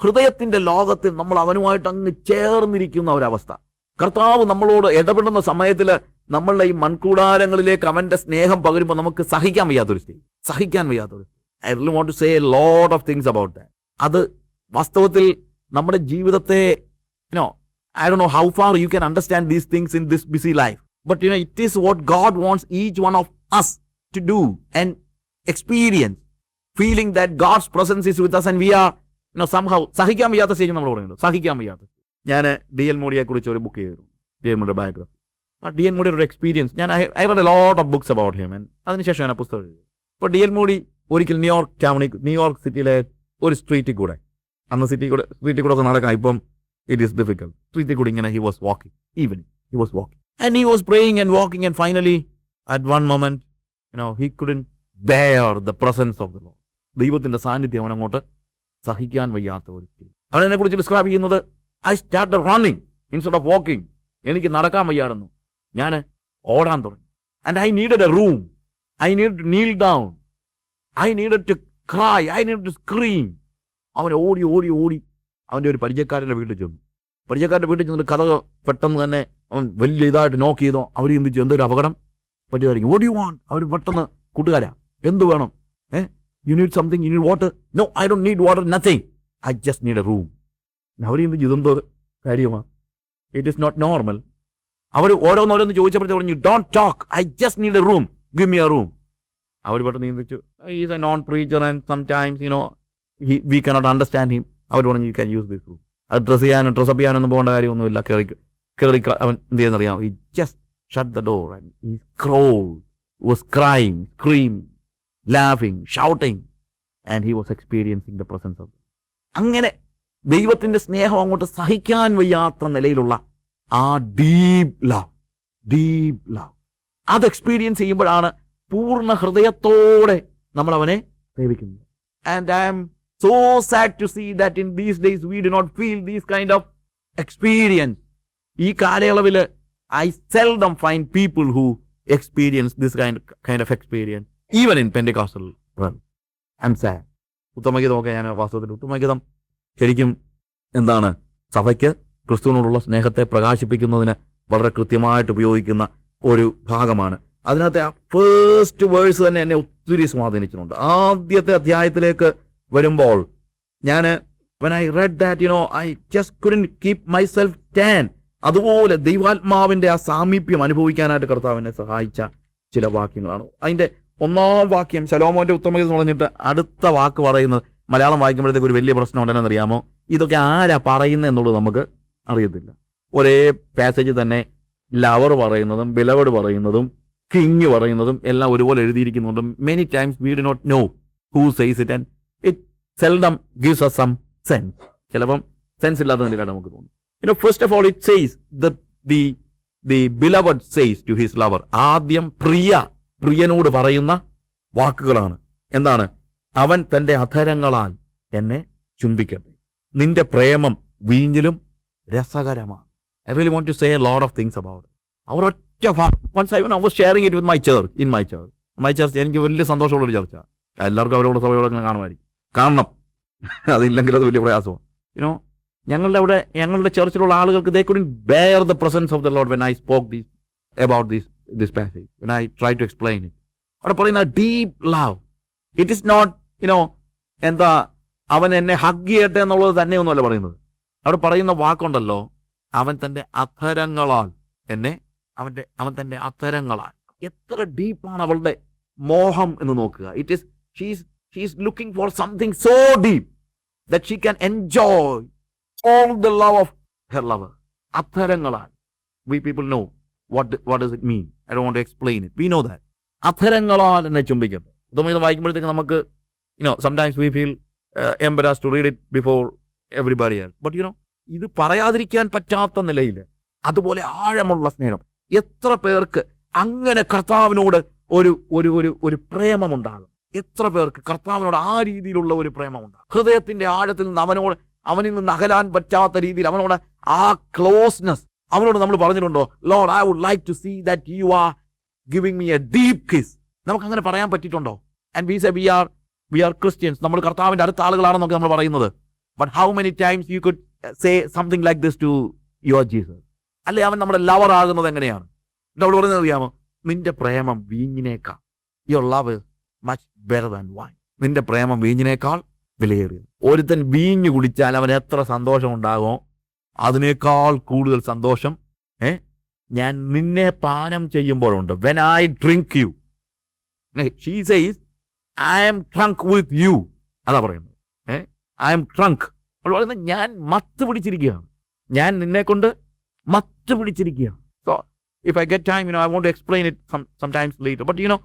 ഹൃദയത്തിന്റെ ലോകത്തിൽ നമ്മൾ അവനുമായിട്ട് അങ്ങ് ചേർന്നിരിക്കുന്ന ഒരവസ്ഥ. കർത്താവ് നമ്മളോട് ഇടപെടുന്ന സമയത്തിൽ നമ്മളുടെ ഈ മൺകൂടാരങ്ങളിലേക്ക് അവന്റെ സ്നേഹം പകരുമ്പോൾ നമുക്ക് സഹിക്കാൻ വയ്യാത്തൊരു സ്റ്റേജ് സഹിക്കാൻ വയ്യാത്തൊരു I really want to say lot of things about അത് വാസ്തവത്തിൽ നമ്മുടെ ജീവിതത്തെ you know I do know how far you can understand these things in this busy life but you know it is what God wants each one of us to do and experience feeling that God's presence is with us and we are know somehow സഹിക്കാൻ വയ്യാത്ത stage നമ്മൾ പറയുന്നത് സഹിക്കാൻ വയ്യാത്ത. ഞാൻ D L മോഡിയെ കുറിച്ച് ഒരു book ചെയ്തു ഡി എൽ മോഡിയുടെ ബയോഗ്രഫി ആ ഡി എൽ മോഡിയുടെ ഒരു എക്സ്പീരിയൻസ് ഞാൻ I read a lot of books about him അതിനുശേഷം ഞാൻ പുസ്തകം എഴുതി. ഇപ്പോൾ ഡി എൽ മോഡി ഒരിക്കൽ ന്യൂയോർക്ക് ടൗണിൽ ന്യൂയോർക്ക് സിറ്റിയിലെ ഒരു സ്ട്രീറ്റിൽ കൂടെ അന്ന് സിറ്റി കൂടെ സ്ട്രീറ്റിൽ കൂടെ ഒക്കെ നടക്കാം ഇപ്പം ഇറ്റ് ഈസ് ഡിഫിക്കൽ സ്ട്രീറ്റിൽ കൂടി ഇങ്ങനെ he was walking evening he was walking and he was praying and walking and finally at one moment you know he couldn't bear the presence of the lord ദൈവത്തിന്റെ സാന്നിധ്യം അവൻ അങ്ങോട്ട് സഹിക്കാൻ വയ്യാത്ത ഒരു അവൻ എന്നെ കുറിച്ച് ഡിസ്ക്രൈബ് ചെയ്യുന്നത് I start running instead of walking എനിക്ക് നടക്കാൻ വയ്യായിരുന്നു. ഞാൻ ഓടാൻ തുടങ്ങി. And I needed a room I need kneel down I needed to cry I need to scream അവൻ ഓടി ഓടി ഓടി അവന്റെ ഒരു പരിചയക്കാരന്റെ വീട്ടിൽ ചെന്നു. പരിചയക്കാരന്റെ വീട്ടിൽ ചെന്നിട്ട് കഥ പെട്ടെന്ന് തന്നെ അവൻ വലിയ ഇതായിട്ട് നോക്ക് ചെയ്തോ അവർ ചിന്തിച്ചു എന്തൊരു അപകടം? പറ്റിയതായിരിക്കും. ഓടി വാൻ അവർ പെട്ടെന്ന് കൂട്ടുകാരാ എന്ത് വേണം? ഏ? You need something you need water no I don't need water nothing I just need a room അവർ ചിന്തിച്ചു ഇതെന്തോ കാര്യമാണ് ഇറ്റ് ഇസ് നോട്ട് നോർമൽ അവർ ഓരോന്നോരോന്ന് ചോദിച്ചപ്പോഴത്തെ പറഞ്ഞു don't talk I just need a room give me a room അവർ പെട്ടെന്ന് ചിന്തിച്ചു is a known preacher and sometimes you know we cannot understand him അവർ പറഞ്ഞു you can use this room അത് dress ചെയ്യാനും dress up ചെയ്യാനൊന്നും പോകേണ്ട കാര്യമൊന്നുമില്ല. കയറി കയറി അവൻ എന്ത് ചെയ്യുന്നറിയാം ഈ just shut the door and ഈ crow was crime scream ലാഫിങ് shouting and he was experiencing the presence of അങ്ങനെ ദൈവത്തിന്റെ സ്നേഹം അങ്ങോട്ട് സഹിക്കാൻ വയ്യാത്ത നിലയിലുള്ള ആ ഡീപ് ലവ് ഡീപ് ലവ് അത് എക്സ്പീരിയൻസ് ചെയ്യുമ്പോഴാണ് പൂർണ ഹൃദയത്തോടെ നമ്മൾ അവനെ സേവിക്കുന്നത് and I'm so sad to see that in these days we do not feel these kind of experience ഈ കാലയളവിൽ I seldom find people who experience this kind kind of experience even in Pentecostal I I'm sad ഉത്തമഗീതമൊക്കെ ഞാൻ വാസ്തവത്തിൽ ഉത്തമഗീതം ശരിക്കും എന്താണ് സഭയ്ക്ക് ക്രിസ്തുവിനോടുള്ള സ്നേഹത്തെ പ്രകാശിപ്പിക്കുന്നതിന് വളരെ കൃത്യമായിട്ട് ഉപയോഗിക്കുന്ന ഒരു ഭാഗമാണ്. അതിനകത്തെ ആ ഫേസ്റ്റ് വേഴ്സ് തന്നെ എന്നെ ഒത്തിരി സ്വാധീനിച്ചിട്ടുണ്ട്. ആദ്യത്തെ അധ്യായത്തിലേക്ക് വരുമ്പോൾ ഞാൻ when I read that you know I just couldn't keep my self അതുപോലെ ദൈവാത്മാവിന്റെ ആ സാമീപ്യം അനുഭവിക്കാനായിട്ട് കർത്താവിനെ സഹായിച്ച ചില വാക്യങ്ങളാണ്. അതിന്റെ ഒന്നാം വാക്യം ശലോമോന്റെ ഉത്തമഗീതം പറഞ്ഞിട്ട് അടുത്ത വാക്ക് പറയുന്നത് മലയാളം വായിക്കുമ്പോഴത്തേക്ക് ഒരു വലിയ പ്രശ്നം ഉണ്ടെന്ന് അറിയാമോ ഇതൊക്കെ ആരാ പറയുന്നത് എന്നുള്ളത് നമുക്ക് അറിയത്തില്ല. ഒരേ പാസേജ് തന്നെ ലവർ പറയുന്നതും ബിലവഡ് പറയുന്നതും കിങ് പറയുന്നതും എല്ലാം ഒരുപോലെ എഴുതിയിരിക്കുന്നുണ്ട്. Many times we do not know who says it and it seldom gives us some sense ചിലപ്പം സെൻസ് ഇല്ലാത്തതിന്റെ നമുക്ക് തോന്നും first of all it says the the beloved says to his lover ആദ്യം പ്രിയ പ്രിയനോട് പറയുന്ന വാക്കുകളാണ്. എന്താണ്? അവൻ തന്റെ അധരങ്ങളാൽ എന്നെ ചുംബിക്കട്ടെ. നിന്റെ പ്രേമം വീഞ്ഞിലും രസകരമാണ്. I really want to say lot of things about our ഒറ്റ once I our sharing it with my church in my church my church എനിക്ക് വലിയ സന്തോഷമുള്ള ഒരു ചർച്ച എല്ലാവർക്കും അവരോട് സഭയോടെ കാണുമായിരിക്കും. കാണണം അതില്ലെങ്കിൽ അത് വലിയ പ്രയാസമാണ്. യുനോ ഞങ്ങളുടെ അവിടെ ഞങ്ങളുടെ ചർച്ചിലുള്ള ആളുകൾക്ക് they couldn't bear the presence of the Lord when I spoke these about these this passage when I try to explain it. അവിടെ പറയുന്ന deep love it is not you know എന്താ അവൻ എന്നെ ഹഗ് ചെയ്യട്ടെ എന്നുള്ളത് തന്നെയൊന്നുമല്ല പറയുന്നത്. അവിടെ പറയുന്ന വാക്കുണ്ടല്ലോ അവൻ തന്റെ അധരങ്ങളാൽ എന്നെ അവന്റെ അവൻ തന്റെ അധരങ്ങളാൽ. എത്ര ഡീപ്പാണ് അവളുടെ മോഹം എന്ന് നോക്കുക. It is she's she's looking for something so deep that she can enjoy all the love of her love അധരങ്ങളാൽ. We people know what what does it mean I do want explain it we know that അധരങ്ങളാൽ എന്നെ ചുംബിക്കുന്നു. ഇതൊന്നും ഇത് വായിക്കുമ്പോഴത്തേക്ക് നമുക്ക് you know some we feel embarrass to read it before everybody else but you know ഇത് പറയാതിരിക്കാൻ പറ്റാത്ത നിലയിൽ അതുപോലെ ആഴമുള്ള സ്നേഹം. എത്ര പേർക്ക് അങ്ങനെ കർത്താവിനോട് ഒരു ഒരു ഒരു ഒരു പ്രേമമുണ്ടാകും? എത്ര പേർക്ക് കർത്താവിനോട് ആ രീതിയിലുള്ള ഒരു പ്രേമമുണ്ടാകും? ഹൃദയത്തിന്റെ ആഴത്തിൽ നിന്ന് അവനോട് അവനിൽ നിന്ന് അകലാൻ പറ്റാത്ത രീതിയിൽ അവനോട് ആ ക്ലോസ്നെസ് അവനോട് നമ്മൾ പറഞ്ഞിട്ടുണ്ടോ Lord I would like to see that you are giving me a deep kiss നമുക്ക് അങ്ങനെ പറയാൻ പറ്റിയിട്ടുണ്ടോ? And we say we are we are Christians നമ്മൾ കർത്താവിന്റെ അടുത്ത ആളുകളാണെന്നൊക്കെ നമ്മൾ പറയുന്നത്. But how many times you could say something like this to your Jesus അല്ലെ അവൻ നമ്മുടെ ലവർ ആകുന്നത് എങ്ങനെയാണ്? നമ്മൾ പറയുന്നത് അറിയാമോ? നിന്റെ പ്രേമം വീഞ്ഞിനേക്കാൾ your love much better than wine നിന്റെ പ്രേമം വീഞ്ഞിനേക്കാൾ വിലയേറിയത്. ഒരുത്തൻ വീഞ്ഞു കുടിച്ചാൽ അവൻ എത്ര സന്തോഷം ഉണ്ടാകുമോ അതിനേക്കാൾ കൂടുതൽ സന്തോഷം ഏ? ഞാൻ നിന്നെ പാനം ചെയ്യുമ്പോഴുണ്ട്. When I drink you she says I'm drunk with you അതാ പറയുന്നത്. ഏ ഐ എം ട്രങ്ക് അവൾ പറയുന്നത് ഞാൻ മത്ത് പിടിച്ചിരിക്കുകയാണ്. ഞാൻ നിന്നെ കൊണ്ട് മത്ത് പിടിച്ചിരിക്കുകയാണ്. So if I get time you know I want explain it sometimes late but you know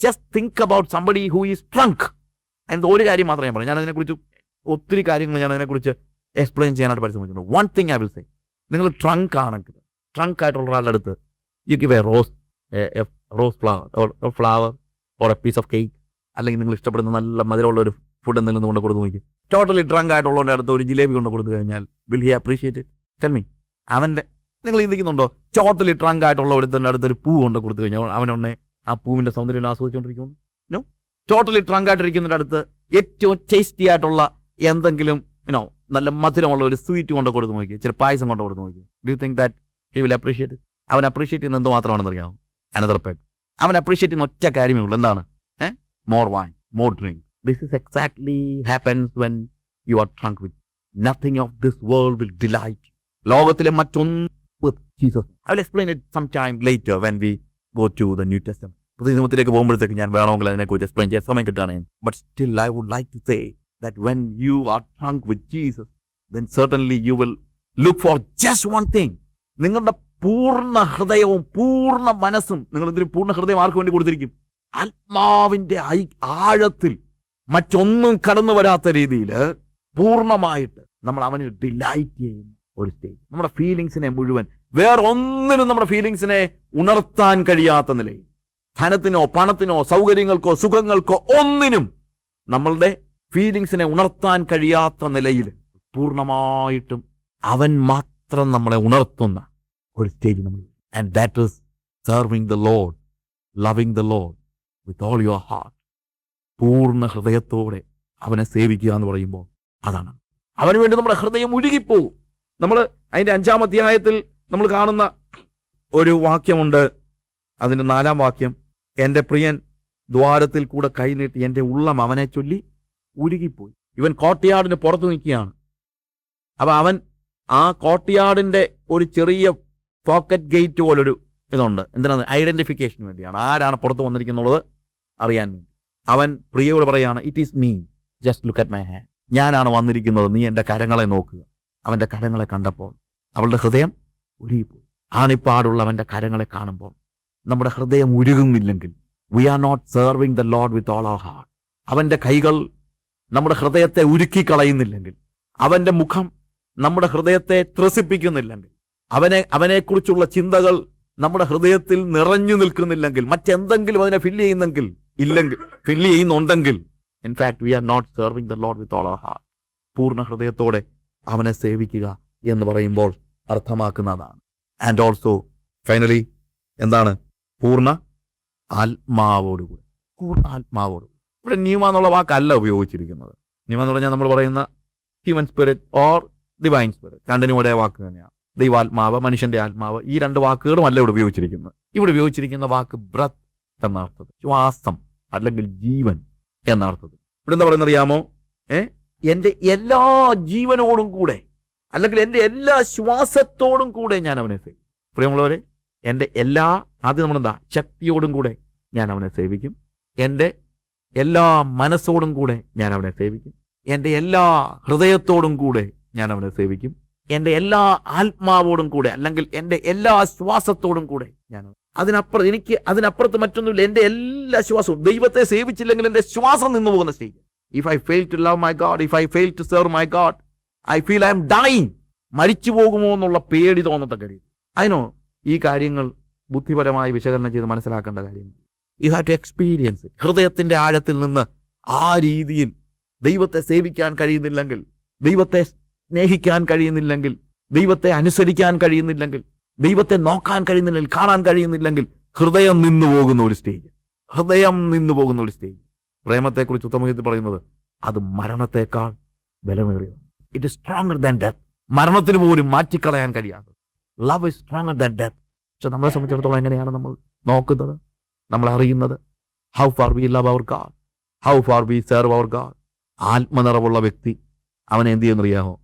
just think about somebody who is drunk എന്തോ ഒരു കാര്യം മാത്രമേ ഞാൻ പറഞ്ഞു ഞാൻ അതിനെക്കുറിച്ച് ഒത്തിരി കാര്യങ്ങൾ ഞാൻ അതിനെക്കുറിച്ച് എക്സ്പ്ലെയിൻ ചെയ്യാനായിട്ട് പരിശ്രമിച്ചിട്ടുണ്ട്. One thing I will say നിങ്ങൾ ട്രങ്ക് ആണെങ്കിൽ ട്രങ്ക് ആയിട്ടുള്ള ഒരാളുടെ അടുത്ത് you give a rose rose flower flower or a piece of cake അല്ലെങ്കിൽ നിങ്ങൾ ഇഷ്ടപ്പെടുന്ന നല്ല മധുരമുള്ള ഒരു ഫുഡ് എന്തെങ്കിലും കൊണ്ട് കൊടുത്ത് നോക്കി. ടോട്ടലി ഡ്രങ്ക് ആയിട്ടുള്ളവന്റെ അടുത്ത് ഒരു ജിലേബി കൊണ്ട് കൊടുത്തു കഴിഞ്ഞാൽ will he appreciate it tell me അവന്റെ നിങ്ങൾ ചിന്തിക്കുന്നുണ്ടോ? ടോട്ടലി ട്രങ്ക് ആയിട്ടുള്ള ഒരുത്തന്റെ അടുത്ത് ഒരു പൂ കൊണ്ട് കൊടുത്തു കഴിഞ്ഞാൽ അവനൊന്നെ ആ പൂവിന്റെ സൗന്ദര്യം ആസ്വദിച്ചുകൊണ്ടിരിക്കുന്നു. നോ ടോട്ടലി ട്രങ്ക് ആയിട്ടിരിക്കുന്നതിന്റെ അടുത്ത് ഏറ്റവും ടേസ്റ്റി ആയിട്ടുള്ള എന്തെങ്കിലും യുനോ നല്ല മധുരമുള്ള ഒരു സ്വീറ്റ് കൊണ്ട് കൊടുത്ത് നോക്കി. ചില പായസം കൊണ്ട് കൊടുത്ത് നോക്കി. Do think that he will appreciate അവൻ അപ്രീഷിയേറ്റ് ചെയ്യുന്ന എന്ത് മാത്രമാണെന്ന് അറിയാമോ അനദർ പെഗ് അവൻ അപ്രീഷിയേറ്റ് ചെയ്യുന്ന ഒറ്റ കാര്യമേ ഉള്ളൂ. എന്താണ്? ഏ? More wine more drink this is exactly happens when you are drunk with nothing of this world will delight ലോകത്തിലെ മറ്റൊന്നും Jesus explain it some time later when we go to the New Testament പുതിയ നിയമത്തിലേക്ക് പോകുമ്പോഴത്തേക്ക് ഞാൻ വേണമെങ്കിൽ അതിനെക്കുറിച്ച് explain ചെയ്യാൻ സമയം കിട്ടുകയാണ് but still I would like to say that when you are drunk with Jesus, then certainly you will look for just one thing. നിങ്ങളുടെ പൂർണ ഹൃദയവും പൂർണ മനസ്സും നിങ്ങൾ എന്തിനും പൂർണ ഹൃദയം ആർക്ക് വേണ്ടി കൊടുത്തിരിക്കും? ആത്മാവിന്റെ ഐ- ആഴത്തിൽ മറ്റൊന്നും കടന്നു വരാത്ത രീതിയിൽ പൂർണമായിട്ട് നമ്മൾ അവന് ഡിലൈറ്റ് ചെയ്യുന്ന. ഒരു സ്റ്റേജ് നമ്മുടെ ഫീലിങ്സിനെ മുഴുവൻ വേറെ ഒന്നിനും നമ്മുടെ ഫീലിങ്സിനെ ഉണർത്താൻ കഴിയാത്ത നിലയിൽ. ധനത്തിനോ പണത്തിനോ സൗകര്യങ്ങൾക്കോ സുഖങ്ങൾക്കോ ഒന്നിനും നമ്മളുടെ ഫീലിങ്സിനെ ഉണർത്താൻ കഴിയാത്ത നിലയിൽ പൂർണമായിട്ടും അവൻ മാത്രം നമ്മളെ ഉണർത്തുന്ന ഒരു സ്റ്റേജ് നമ്മൾ and that is serving the Lord loving the Lord with all your heart പൂർണ ഹൃദയത്തോടെ അവനെ സേവിക്കുക എന്ന് പറയുമ്പോൾ അതാണ്. അവന് വേണ്ടി നമ്മുടെ ഹൃദയം ഒഴുകിപ്പോകും നമ്മൾ അതിന്റെ അഞ്ചാം അധ്യായത്തിൽ നമ്മൾ കാണുന്ന ഒരു വാക്യമുണ്ട്. അതിന്റെ നാലാം വാക്യം എന്റെ പ്രിയൻ ദ്വാരത്തിൽ കൂടെ കൈനീട്ടി എന്റെ ഉള്ളം അവനെ ചൊല്ലി ഉരുകിപ്പോയി. ഇവൻ കോട്ടയാടിന് പുറത്തു നിൽക്കുകയാണ്. അപ്പൊ അവൻ ആ കോട്ടയാടിന്റെ ഒരു ചെറിയ പോക്കറ്റ് ഗേറ്റ് പോലൊരു ഇതുണ്ട്. എന്തിനാണ്? ഐഡന്റിഫിക്കേഷൻ വേണ്ടിയാണ്. ആരാണ് പുറത്ത് വന്നിരിക്കുന്നുള്ളത് അറിയാൻ വേണ്ടി. അവൻ പ്രിയയോട് പറയാണ് it is me just look at my hand ഞാനാണ് വന്നിരിക്കുന്നത്. നീ എന്റെ കരങ്ങളെ നോക്കുക. അവന്റെ കരങ്ങളെ കണ്ടപ്പോൾ അവളുടെ ഹൃദയം ഉരുകിപ്പോയി. ആണിപ്പാടുള്ള അവന്റെ കരങ്ങളെ കാണുമ്പോൾ നമ്മുടെ ഹൃദയം ഉരുകുന്നില്ലെങ്കിൽ we are not serving the Lord with all our heart അവന്റെ കൈകൾ നമ്മുടെ ഹൃദയത്തെ ഉരുക്കി കളയുന്നില്ലെങ്കിൽ അവന്റെ മുഖം നമ്മുടെ ഹൃദയത്തെ ത്രസിപ്പിക്കുന്നില്ലെങ്കിൽ അവനെ അവനെക്കുറിച്ചുള്ള ചിന്തകൾ നമ്മുടെ ഹൃദയത്തിൽ നിറഞ്ഞു നിൽക്കുന്നില്ലെങ്കിൽ മറ്റെന്തെങ്കിലും അതിനെ ഫില്ല് ചെയ്യുന്നെങ്കിൽ ഇല്ലെങ്കിൽ ഫില്ല് ചെയ്യുന്നുണ്ടെങ്കിൽ in fact we are not serving the Lord with all our heart പൂർണ ഹൃദയത്തോടെ അവനെ സേവിക്കുക എന്ന് പറയുമ്പോൾ അർത്ഥമാക്കുന്നതാണ്. ആൻഡ് ഓൾസോ ഫൈനലി എന്താണ്? പൂർണ ആത്മാവോടുകൂടി. പൂർണ ആത്മാവോടുകൂടി. ഇവിടെ ന്യൂമ എന്നുള്ള വാക്കല്ല ഉപയോഗിച്ചിരിക്കുന്നത്. ന്യൂമ എന്ന് പറഞ്ഞാൽ നമ്മൾ പറയുന്ന human spirit or divine spirit രണ്ടിനും ഒരേ വാക്ക് തന്നെയാണ്. ദൈവാത്മാവ് മനുഷ്യന്റെ ആത്മാവ് ഈ രണ്ട് വാക്കുകളും അല്ല ഇവിടെ ഉപയോഗിച്ചിരിക്കുന്നത്. ഇവിടെ ഉപയോഗിച്ചിരിക്കുന്ന വാക്ക് ബ്രത്ത് എന്ന അർത്ഥത്തിൽ ശ്വാസം അല്ലെങ്കിൽ ജീവൻ എന്ന അർത്ഥത്തിൽ ഇവിടെ എന്താ പറയുന്നത് അറിയാമോ? ഏ? എന്റെ എല്ലാ ജീവനോടും കൂടെ അല്ലെങ്കിൽ എന്റെ എല്ലാ ശ്വാസത്തോടും കൂടെ ഞാൻ അവനെ സേവിക്കും. പ്രിയമുള്ളവരെ എന്റെ എല്ലാ ആദ്യം നമ്മളെന്താ? ശക്തിയോടും കൂടെ ഞാൻ അവനെ സേവിക്കും. എന്റെ എല്ലാ മനസ്സോടും കൂടെ ഞാൻ അവനെ സേവിക്കും. എന്റെ എല്ലാ ഹൃദയത്തോടും കൂടെ ഞാൻ അവനെ സേവിക്കും. എന്റെ എല്ലാ ആത്മാവോടും കൂടെ അല്ലെങ്കിൽ എന്റെ എല്ലാ ശ്വാസത്തോടും കൂടെ ഞാൻ അതിനപ്പുറം എനിക്ക് അതിനപ്പുറത്ത് മറ്റൊന്നുമില്ല. എന്റെ എല്ലാ ശ്വാസവും ദൈവത്തെ സേവിച്ചില്ലെങ്കിൽ എന്റെ ശ്വാസം നിന്നു പോകുന്ന stage. If I fail to love my God if I fail to serve my God I feel I'm dying മരിച്ചു പോകുമോ എന്നുള്ള പേടി തോന്നത്തക്ക രീതി. അതിനോ ഈ കാര്യങ്ങൾ ബുദ്ധിപരമായി വിശകലനം ചെയ്ത് മനസ്സിലാക്കേണ്ട കാര്യങ്ങൾ യു ഹാവ് ടു എക്സ്പീരിയൻസ് ഹൃദയത്തിന്റെ ആഴത്തിൽ നിന്ന് ആ രീതിയിൽ ദൈവത്തെ സേവിക്കാൻ കഴിയുന്നില്ലെങ്കിൽ ദൈവത്തെ സ്നേഹിക്കാൻ കഴിയുന്നില്ലെങ്കിൽ ദൈവത്തെ അനുസരിക്കാൻ കഴിയുന്നില്ലെങ്കിൽ ദൈവത്തെ നോക്കാൻ കഴിയുന്നില്ലെങ്കിൽ കാണാൻ കഴിയുന്നില്ലെങ്കിൽ ഹൃദയം നിന്നു പോകുന്ന ഒരു സ്റ്റേജ് ഹൃദയം നിന്നു പോകുന്ന ഒരു സ്റ്റേജ് പ്രേമത്തെക്കുറിച്ച് ഉത്തമഗീതത്തിൽ പറയുന്നത് അത് മരണത്തെക്കാൾ ബലമേറിയത് it is stronger than death മരണത്തിന് പോലും മാറ്റിക്കളയാൻ കഴിയാത്തത്. Love is stronger than death പക്ഷെ നമ്മളെ സംബന്ധിച്ചിടത്തോളം എങ്ങനെയാണ് നമ്മൾ നോക്കുന്നത്? നമ്മൾ അറിയുന്നത് how far we love our God how far we serve our God ആത്മനിറവുള്ള വ്യക്തി അവൻ എന്ത് ചെയ്യുന്നറിയാമോ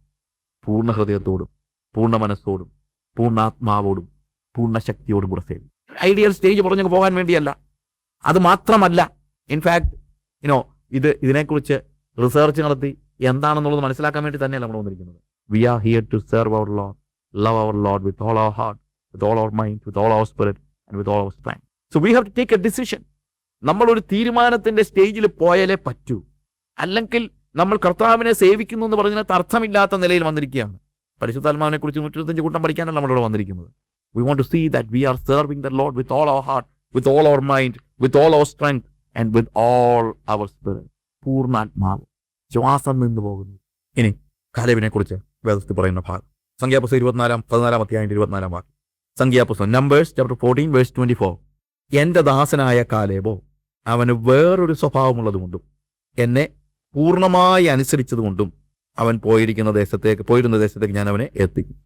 പൂർണ ഹൃദയത്തോടും പൂർണ മനസ്സോടും പൂർണ ആത്മാവോടും പൂർണ ശക്തിയോടും കൂടെ സേവി. ഐഡിയൽ സ്റ്റേജ് പറഞ്ഞു പോകാൻ വേണ്ടിയല്ല. അത് മാത്രമല്ല. ഇൻഫാക്ട് ഇനോ ഇത് ഇതിനെക്കുറിച്ച് റിസർച്ച് നടത്തി എന്താണെന്നുള്ളത് മനസ്സിലാക്കാൻ വേണ്ടി തന്നെയല്ല നമ്മൾ വന്നിരിക്കുന്നത്. We are here to serve our Lord love our Lord with all our heart with all our mind with all our spirit and with all our strength so we have to take a decision നമ്മൾ ഒരു തീരുമാനത്തിന്റെ സ്റ്റേജിൽ പോയാലേ പറ്റൂ. അല്ലെങ്കിൽ നമ്മൾ കർത്താവിനെ സേവിക്കുന്നു എന്ന് പറഞ്ഞതിനകത്ത് അർത്ഥമില്ലാത്ത നിലയിൽ വന്നിരിക്കുകയാണ്. പരിശുദ്ധാത്മാവിനെ കുറിച്ച് നൂറ്റിരുപത്തഞ്ച് കൂട്ടം പഠിക്കാനല്ല നമ്മളിവിടെ വന്നിരിക്കുന്നത്. We want to see that we are serving the Lord with all our heart with all our mind with all our strength and with all our പൂർണാത്മാവ്. ശ്വാസം നിന്ന് പോകുന്നു. ഇനി കാലേബിനെ കുറിച്ച് വേദത്തിൽ പറയുന്ന ഭാഗം. സംഖ്യാപുസ്തകം ഇരുപത്തിനാലാം പതിനാലാം അധ്യായം ഇരുപത്തിനാലാം ഭാഗം സംഖ്യാപുസ്തകം. Numbers chapter fourteen verse twenty four എന്റെ ദാസനായ കാലേബോ അവന് വേറൊരു സ്വഭാവമുള്ളതുകൊണ്ടും എന്നെ പൂർണമായി അനുസരിച്ചതുകൊണ്ടും അവൻ പോയിരിക്കുന്ന ദേശത്തേക്ക് പോയിരുന്ന ദേശത്തേക്ക് ഞാൻ അവനെ എത്തിക്കും.